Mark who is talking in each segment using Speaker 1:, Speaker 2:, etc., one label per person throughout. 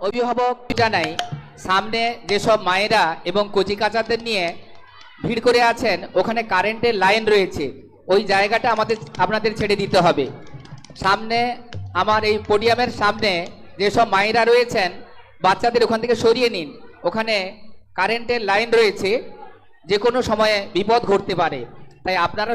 Speaker 1: অভিভাবক নাই। সামনে যেসব মায়েরা এবং কচিকাচাদের নিয়ে ভিড় করে আছেন, ওখানে কারেন্টের লাইন রয়েছে। ওই জায়গাটা আমাদের, আপনাদের ছেড়ে দিতে হবে। সামনে, আমার এই পোডিয়ামের সামনে যেসব মায়েরা রয়েছেন, বাচ্চাদের ওখান থেকে সরিয়ে নিন। ওখানে কারেন্টের লাইন রয়েছে। যে কোনো সময়ে বিপদ ঘটতে পারে। তাই আপনারা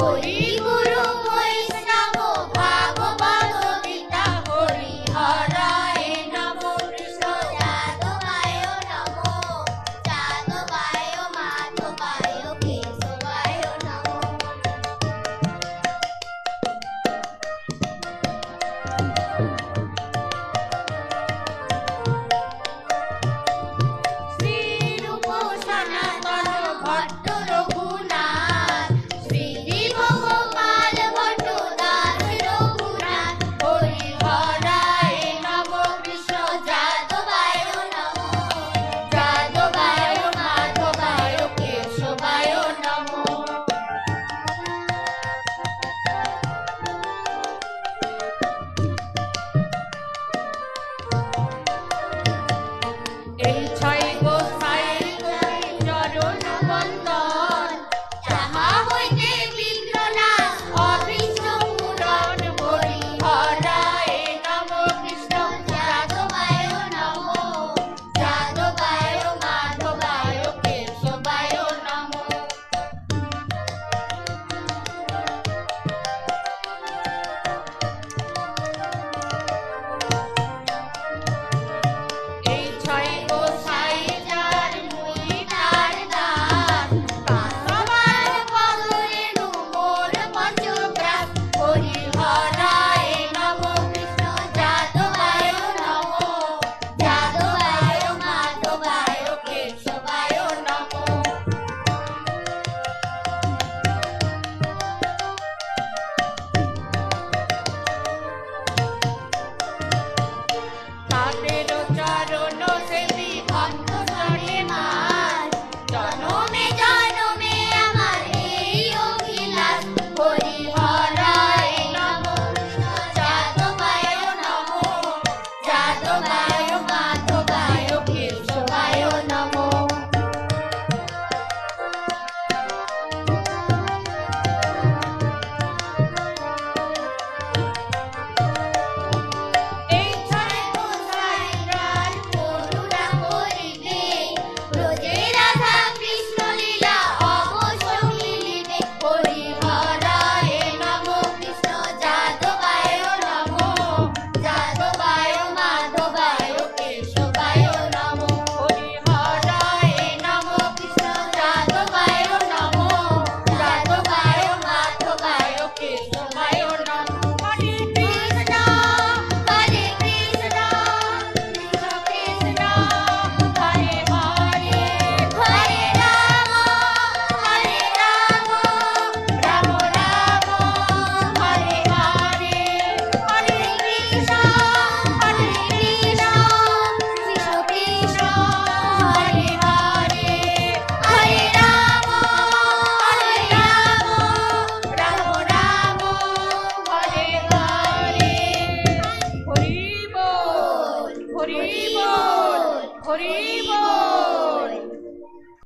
Speaker 2: Por. করি